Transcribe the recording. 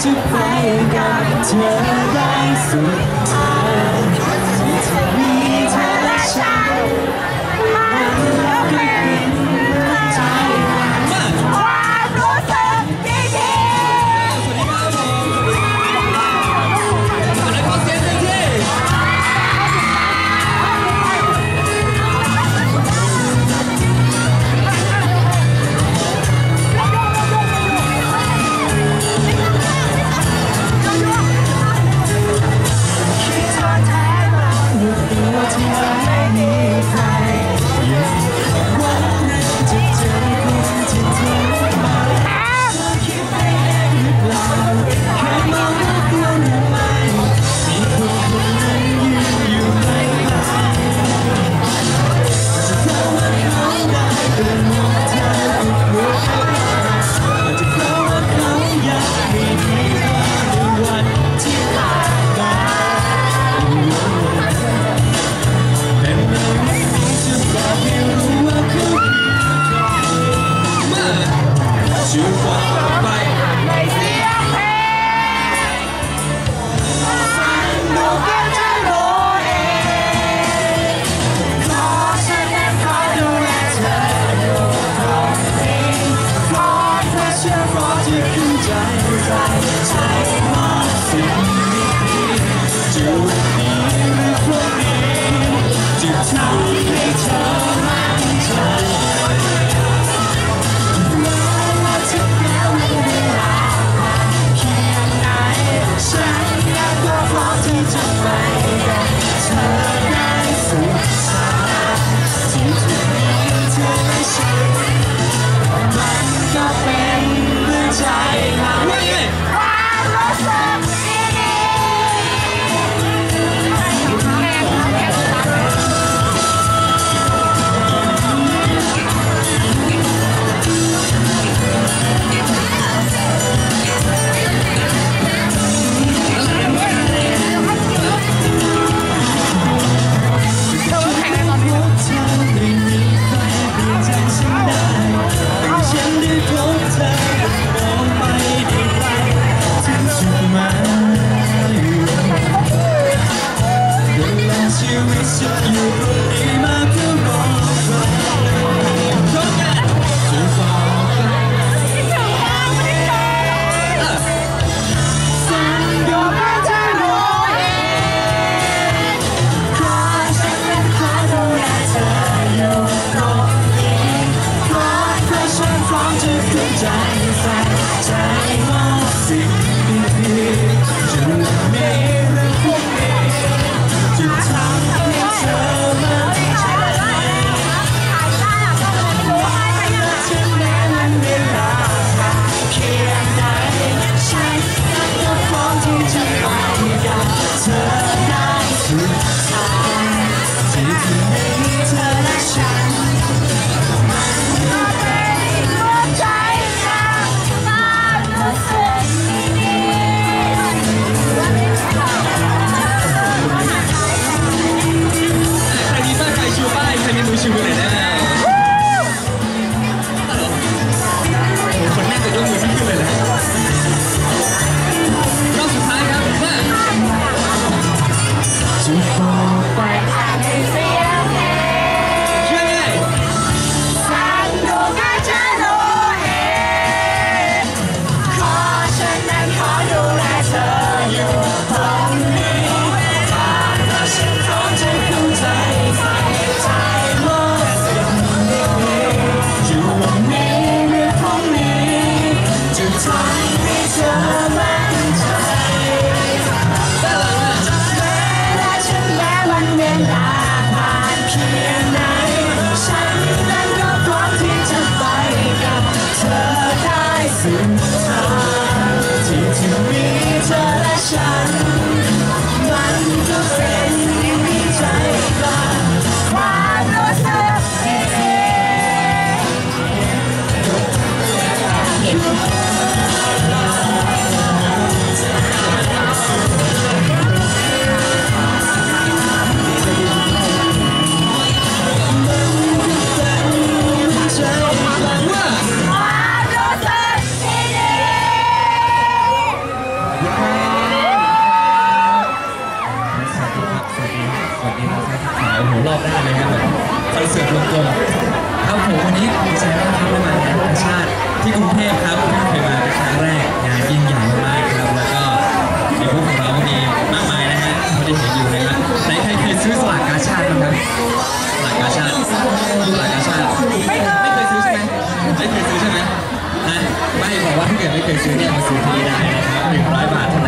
to pray and God to thy soul. to the time. แบบนี้เราขายโอ้โหรอบได้เลยครับคอนเสิร์ตรวมตัวครับผมวันนี้ดีใจมากครับได้มางานกาชาติที่กรุงเทพครับเพิ่งเคยมาเป็นครั้งแรกงานยิ่งใหญ่มากครับแล้วก็มีพวกของเรามีมากมายนะฮะที่เห็นอยู่นะครับไหนใครเคยซื้อสลากกาชาติบ้างครับสลากกาชาติสลากกาชาติไม่เคยไม่เคยซื้อใช่ไหมไม่เคยซื้อใช่ไหมไม่บอกว่าถ้าเกิดไม่เคยซื้อเนี่ยมาซื้อที่นี่ได้นะครับหนึ่งร้อยบาทเท่านั้น